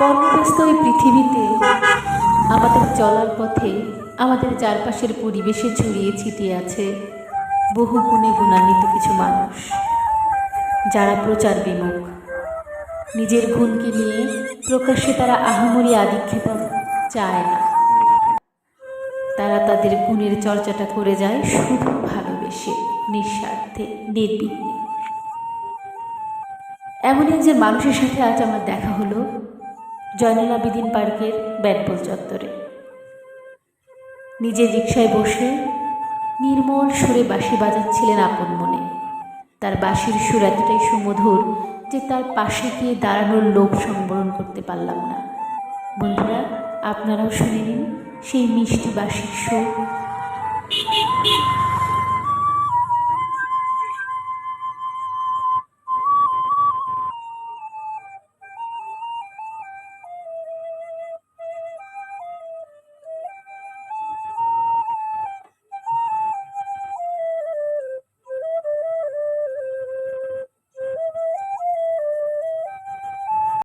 কর্মব্যস্ত এই পৃথিবীতে আমাদের চলার পথে আমাদের চারপাশের পরিবেশে ছড়িয়ে ছিটিয়ে আছে বহু গুণে গুণান্বিত কিছু মানুষ, যারা প্রচার বিমুখ। নিজের গুণকে নিয়ে প্রকাশ্যে তারা আহামরি আদিক্ষেতা চায় না। তারা তাদের গুণের চর্চাটা করে যায় শুধু ভালোবেসে, নিঃস্বার্থে, নির্বিঘ্নে। এমন একজন মানুষের সাথে আজ আমার দেখা হলো। জয়নুল আবিদিন পার্কের ব্যাটবল চত্বরে। নিজের রিক্সায় বসে নির্মল সুরে বাঁশি বাজাচ্ছিলেন আপন মনে। তার বাঁশির সুর এতটাই সুমধুর যে তার পাশে গিয়ে দাঁড়ানোর লোভ সংবরণ করতে পারলাম না। বন্ধুরা, আপনারাও শুনে নিন সেই মিষ্টি বাঁশির সুর।